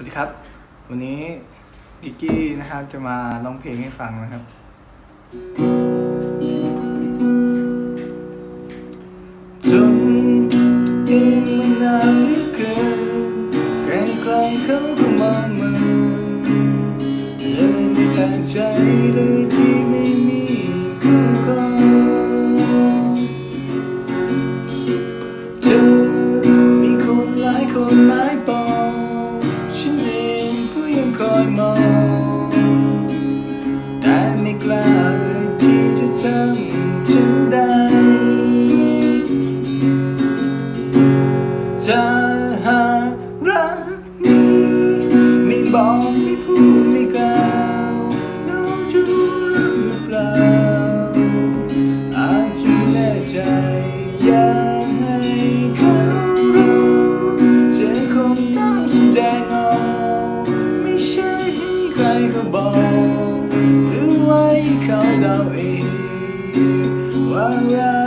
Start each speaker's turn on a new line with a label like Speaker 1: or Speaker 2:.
Speaker 1: วัสดีครับ วันนี้ดิกกี้นะครับจะมาร้องเพลงให้ฟังนะครับ จนตัวเองมันนานเหลือเกินใกล้กลางเขาก็มองมาเลยไม่ตั้งใจเลย คอยมอง แต่ไม่กล้าเลยที่จะจำฉันได้จะหากรักนี้ไม่บอก ก็บอกหรือไว้เขาเดาเองว่ารั